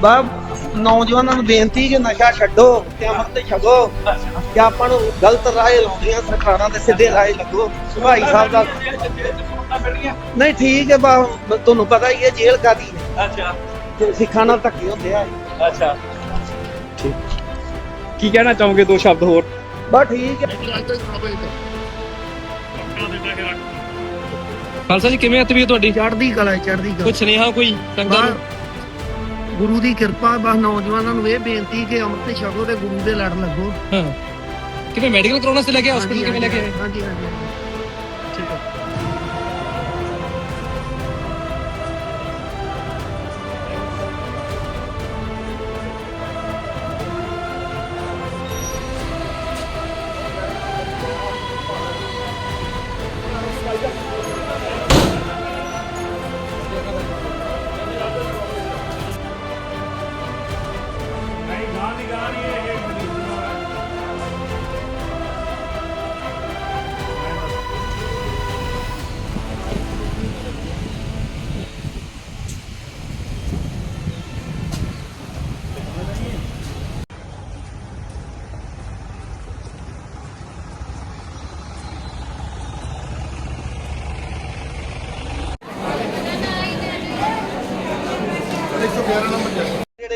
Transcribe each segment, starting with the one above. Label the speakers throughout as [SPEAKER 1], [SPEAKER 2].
[SPEAKER 1] ਬਾ ਨੌਜਵਾਨਾਂ ਨੂੰ ਬੇਨਤੀ ਕਿ ਨਸ਼ਾ ਛੱਡੋ ਤੇ ਅੰਮ੍ਰਿਤ ਛਕੋ ਕਿ ਆਪਾਂ ਨੂੰ ਗਲਤ ਰਾਹ ਲਾਉਂਦੀਆਂ ਸਰਕਾਰਾਂ ਤੇ ਸਿੱਧੇ ਰਾਹ ਲੱਗੋ। ਭਾਈ ਸਾਹਿਬ ਦਾ ਨਹੀਂ ਠੀਕ ਹੈ ਬਾ ਤੁਹਾਨੂੰ ਪਤਾ ਹੀ ਹੈ ਜੇਲ੍ਹ ਕਾਦੀ ਹੈ।
[SPEAKER 2] ਅੱਛਾ।
[SPEAKER 1] ਤੇ ਸਿੱਖਾਂ ਨਾਲ ਧੱਕੇ ਹੁੰਦੇ ਆ।
[SPEAKER 2] ਅੱਛਾ। ਠੀਕ। ਕੀ ਕਹਿਣਾ ਚਾਹੋਗੇ ਦੋ ਸ਼ਬਦ ਹੋਰ?
[SPEAKER 1] ਬਾ ਠੀਕ ਹੈ।
[SPEAKER 2] ਖਾਲਸਾ ਜੀ ਕਿਵੇਂ ਆ ਤਬੀਅਤ ਤੁਹਾਡੀ?
[SPEAKER 3] ਚੜ੍ਹਦੀ ਕਲਾ ਚੜ੍ਹਦੀ
[SPEAKER 2] ਕੋਈ
[SPEAKER 3] ਕਲਾ
[SPEAKER 2] ਸੁਨੇਹਾ ਕੋਈ ਸੰਗਤਾਂ ਨੂੰ
[SPEAKER 3] ਬਸ ਗੁਰੂ ਦੀ ਕਿਰਪਾ ਬਸ ਨੌਜਵਾਨਾਂ ਨੂੰ ਇਹ ਬੇਨਤੀ ਕਿ ਅੰਮ੍ਰਿਤ ਛਕੋ ਤੇ ਗੁਰੂ ਦੇ ਲੜ ਲੱਗੋ।
[SPEAKER 2] ਹਾਂ। ਕਿਵੇਂ ਮੈਡੀਕਲ ਕਰਾਉਣਾ ਸੀ ਲੈ ਕੇ ਹਸਪੀਟਲ ਕਿਵੇਂ ਲੈ ਕੇ ਆਏ?
[SPEAKER 3] ਹਾਂਜੀ ਹਾਂਜੀ।
[SPEAKER 2] ਠੀਕ ਹੈ।
[SPEAKER 1] Eles souberam o.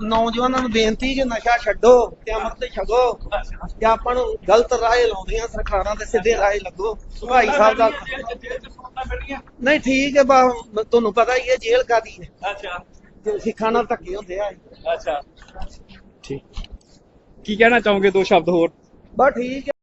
[SPEAKER 1] ਨੌਜਵਾਨਾਂ ਨੂੰ ਬੇਨਤੀ ਕਿ ਨਸ਼ਾ ਛੱਡੋ ਤੇ ਅੰਮ੍ਰਿਤ ਛਕੋ ਕਿ ਆਪਾਂ ਨੂੰ ਗਲਤ ਰਾਹ ਲਾਉਂਦੀਆਂ ਸਰਕਾਰਾਂ ਤੇ ਸਿੱਧੇ ਰਾਹ ਲੱਗੋ। ਭਾਈ ਸਾਹਿਬ ਦਾ ਨਹੀਂ ਠੀਕ ਹੈ ਬਾ ਤੁਹਾਨੂੰ ਪਤਾ ਹੀ ਹੈ ਜੇਲ੍ਹ ਕਾਦੀ ਹੈ।
[SPEAKER 2] ਅੱਛਾ।
[SPEAKER 1] ਤੇ ਸਿੱਖਾਂ ਨਾਲ ਧੱਕੇ ਹੁੰਦੇ ਆ।
[SPEAKER 2] ਅੱਛਾ। ਠੀਕ। ਕੀ ਕਹਿਣਾ ਚਾਹੋਗੇ ਦੋ ਸ਼ਬਦ ਹੋਰ?
[SPEAKER 1] ਬਾ ਠੀਕ ਹੈ।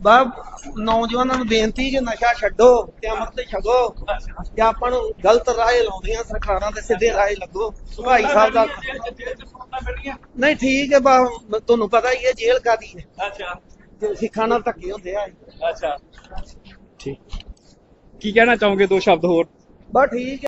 [SPEAKER 1] ਬਾ ਨੌਜਵਾਨਾਂ ਨੂੰ ਬੇਨਤੀ ਕਿ ਨਸ਼ਾ ਛੱਡੋ ਤੇ ਅੰਮ੍ਰਿਤ ਛਕੋ ਕਿ ਆਪਾਂ ਨੂੰ ਗਲਤ ਰਾਹ ਲਾਉਂਦੀਆਂ ਸਰਕਾਰਾਂ ਤੇ ਸਿੱਧੇ ਰਾਹ ਲੱਗੋ। ਭਾਈ ਸਾਹਿਬ ਦਾ ਨਹੀਂ ਠੀਕ ਹੈ ਬਾ ਤੁਹਾਨੂੰ ਪਤਾ ਹੀ ਹੈ ਜੇਲ੍ਹ ਕਾਦੀ ਹੈ।
[SPEAKER 2] ਅੱਛਾ।
[SPEAKER 1] ਤੇ ਸਿੱਖਾਂ ਨਾਲ ਧੱਕੇ ਹੁੰਦੇ ਆ।
[SPEAKER 2] ਅੱਛਾ। ਠੀਕ। ਕੀ ਕਹਿਣਾ ਚਾਹੋਗੇ ਦੋ ਸ਼ਬਦ ਹੋਰ?
[SPEAKER 1] ਬਾ ਠੀਕ